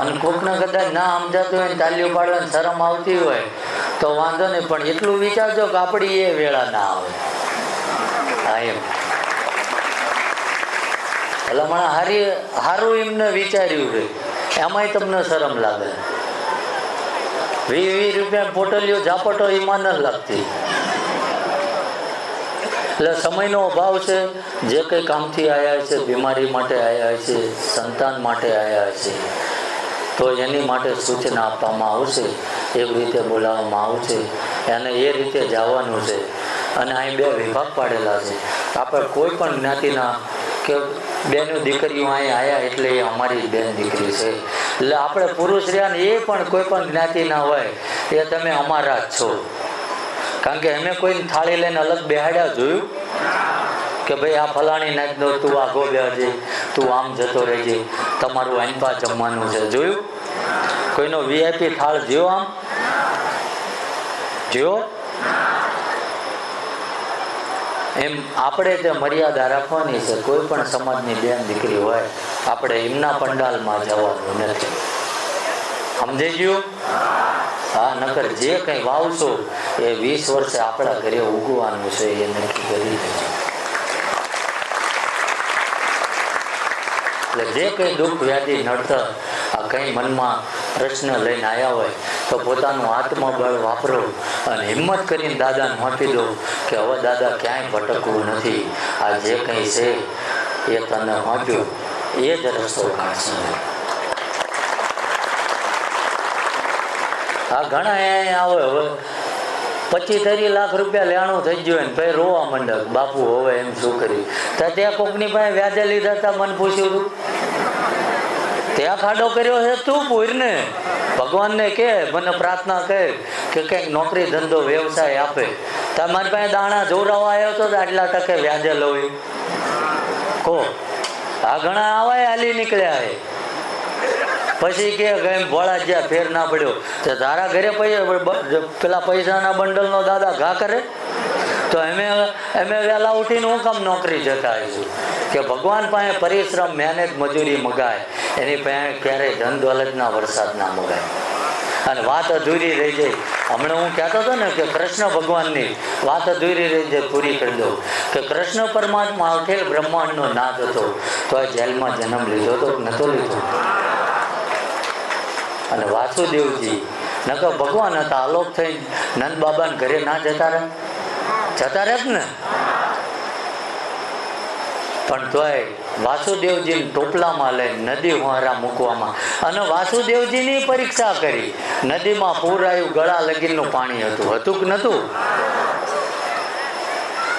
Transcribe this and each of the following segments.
અને કોકને કદાચ ના સમજાતું હોય તાલીઓ પાડવાની શરમ આવતી હોય, તો વાંધો નહીં, પણ એટલું વિચારજો કે આપણી એ વેળા ના આવે. એટલે મને હારી સારું એમને વિચાર્યું છે. એમાંય તમને શરમ લાગે. વી વી રૂપિયા પોટલીઓ ઝાપટો એમાં ન લાગતી. એટલે સમયનો અભાવ છે, જે કંઈ કામથી આવ્યા છે, બીમારી માટે આવ્યા છે, સંતાન માટે આવ્યા છે. તો એની માટે સૂચના આપવામાં આવશે એવી રીતે બોલાવવામાં આવશે અને એ રીતે જવાનું છે. અને અહીં બે વિભાગ પાડેલા છે. આપણે કોઈ પણ જ્ઞાતિના કે બેનો દીકરીઓ અહીં આવ્યા એટલે એ અમારી બેન દીકરી છે. એટલે આપણે પુરુષ રહ્યા ને એ પણ કોઈ પણ જ્ઞાતિના હોય, એ તમે અમારા જ છો. કારણ કે અમે કોઈ થાળી લઈને અલગ બેહાડ્યા જોયું? કે ભાઈ આ ફલાણી નાખ દો તું આગો બેહજે તું આમ જતો રહેજે. તમારું આંબા જમવાનું છે. જોયું? કોઈનો વીઆઈપી થાળ જોયો આમ? જોયો એમ આપણે તે મર્યાદા રાખવાની છે. કોઈ પણ સમાજની બેન દીકરી હોય, આપણે એમના પંડાલમાં જવાનું નથી. સમજાઈ ગયું? હા, નકર જે કંઈ વાવશો, એ વીસ વર્ષે આપણા ઘરે ઉગવાનું છે, એ નક્કી કરી દેજો. એટલે જે કંઈ દુઃખ, વ્યાધિ, નડતર આ કંઈ મનમાં પ્રશ્ન લઈને આવ્યા હોય, તો પોતાનું આત્મબળ વાપરો અને હિંમત કરીને દાદાને આપી દો કે હવે દાદા ક્યાંય ભટકવું નથી. આ જે કંઈ છે એ તને માપ્યું એ જ રસ્તો કાઢશે. આ ઘણા આવે હવે પચીસ ત્રીસ લાખ રૂપિયા લેણું થઈ ગયું ને ભાઈ રોવા મંડક બાપુ, હવે એમ શું કરી તો ત્યાં કોકની પાસે વ્યાજે લીધા હતા, મને પૂછ્યું હતું ત્યાં ખાડો કર્યો છે, તું પૂરને ભગવાનને કે, મને પ્રાર્થના કહે કે કંઈક નોકરી, ધંધો, વ્યવસાય આપે. તમારી પાસે દાણા જોરાવા આવ્યો તો આટલા ટકે વ્યાજે લઉં કો? આ ઘણા આવાય હાલી નીકળ્યા પછી કે એમ ભોળા જ્યાં ફેર ના પડ્યો. તો તારા ઘરે પૈસા પેલા પૈસાના બંડલનો દાદા ઘા કરે? તો અમે અમે વહેલા ઉઠીને હું કામ નોકરી જતા આવીશું કે ભગવાન પાસે પરિશ્રમ, મહેનત, મજૂરી મગાય. એની પાસે ક્યારેય ધન દોલતના વરસાદ ના મગાય. અને વાત અધૂરી રહી જાય. હમણાં હું કહેતો હતો ને કે કૃષ્ણ ભગવાનની વાત અધૂરી રહી જાય, પૂરી કરી દઉં. કે કૃષ્ણ પરમાત્મા અખિલ બ્રહ્માંડનો નાથ હતો. તો આ જેલમાં જન્મ લીધો તો કે નહોતો લીધો? અને વાસુદેવજી નકર ભગવાન હતા આલોક થઈ નંદ બાબાને ઘરે ના જતા રહે જતા રહે ને. પણ તોય વાસુદેવજીને ટોપલામાં લઈને નદી હોરા મૂકવામાં અને વાસુદેવજીની પરીક્ષા કરી. નદીમાં પૂર આવ્યું ગળા લગીનનું પાણી હતું. હતું કે નહોતું?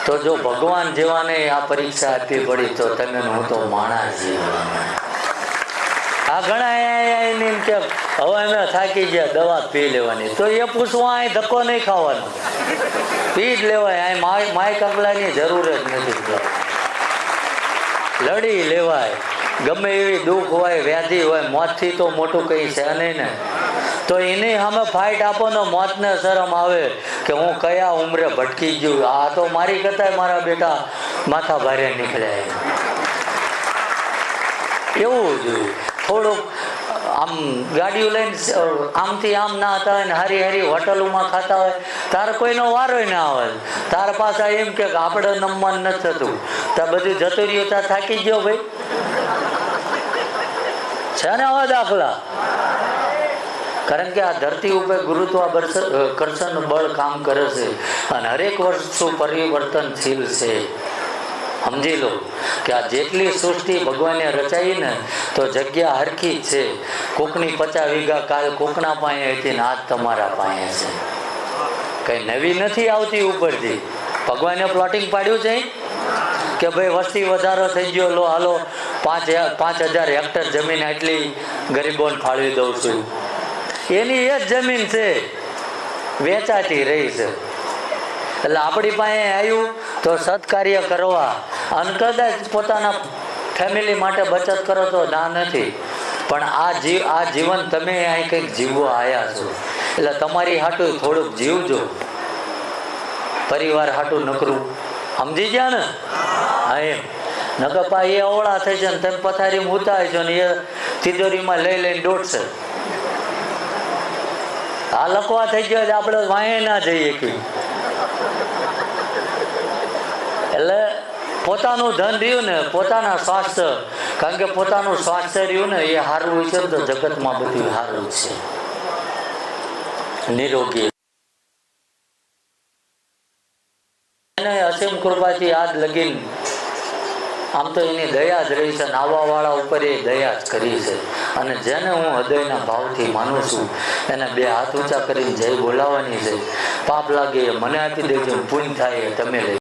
તો જો ભગવાન જેવાને આ પરીક્ષા આપવી પડી તો તમે હું તો માણસ જેવા આ ઘણા એમ કે હવે થાકી ગયા, દવા પી લેવાની. તો એ પૂછવા અહીં ધક્કો નહીં ખાવાનો. પી જ લેવાય અહીં માય માય કપલાની જરૂર જ નથી. લડી લેવાય. ગમે એવી દુઃખ હોય, વ્યાધિ હોય, મોતથી તો મોટું કંઈ છે નહીં ને. તો એની સામે ફાઇટ આપો ને મોતને શરમ આવે કે હું કયા ઉંમરે ભટકી ગયું? આ તો મારી કરતા મારા બેટા માથા ભારે નીકળ્યા એવું જ થોડુંક, આમ ગાડીઓ લઈને આમથી આમ ના હતા હોય હારી હારી હોટલોમાં ખાતા હોય, તારે કોઈનો વારો ના આવે. તાર પાસે એમ કે આપણે નમવાનું નથી થતું. તાર બધું જતું રહ્યું ત્યાં થાકી ગયો ભાઈ. છે ને આવા દાખલા? કારણ કે આ ધરતી ઉપર ગુરુત્વાકર્ષણ બળ કામ કરે છે. અને હરેક વસ્તુ પરિવર્તનશીલ છે. સમજી લો કે આ જેટલી સૃષ્ટિ ભગવાને રચાઈ ને તો જગ્યા હરખી છે. કોકની પચાસ વીઘા કાલ કોકના પાસે હતી ને આજ તમારા પાસે છે. કઈ નવી નથી આવતી ઉપરથી. ભગવાને પ્લોટિંગ પાડ્યું છે? કે ભાઈ વસ્તી વધારો થઈ ગયો, લો, હાલો, પાંચ પાંચ હજાર હેક્ટર જમીન આટલી ગરીબોને ફાળવી દઉં છું. એની એ જ જમીન છે. વેચાતી રહી છે. એટલે આપણી પાસે આવ્યું તો સત્કાર્ય કરવા અને કદાચ પોતાના ફેમિલી માટે બચત કરો તો ના નથી. પણ આ જીવ, આ જીવન તમે અહીં કંઈક જીવવા આવ્યા છો. એટલે તમારી હાટું થોડુંક જીવજો. પરિવાર હાટું નકરું. સમજી ગયા ને? હા, એમ. નકપા એ અવળા થઈ છે ને તમે પથારી ઉતારી છો ને એ તિજોરીમાં લઈ લઈને દોડશે. આ લખવા થઈ ગયો આપણે વાંહે ના જઈએ કે એટલે પોતાનું ધન રહ્યું ને, પોતાના સ્વાસ્થ્ય, કારણ કે પોતાનું સ્વાસ્થ્ય રહ્યું ને, એ સારું છે તો જગતમાં બધું હારવું છે. નિરોગી. અસીમ કૃપાથી આજ લગીન, આમ તો એની દયા જ રહી છે નાવા વાળા ઉપર એ દયા જ કરી છે. અને જેને હું હૃદયના ભાવથી માનું છું, એને બે હાથ ઊંચા કરીને જય બોલાવવાની છે. પાપ લાગે મને આપી દેજો, પુણ્ય થાય તમે લઈ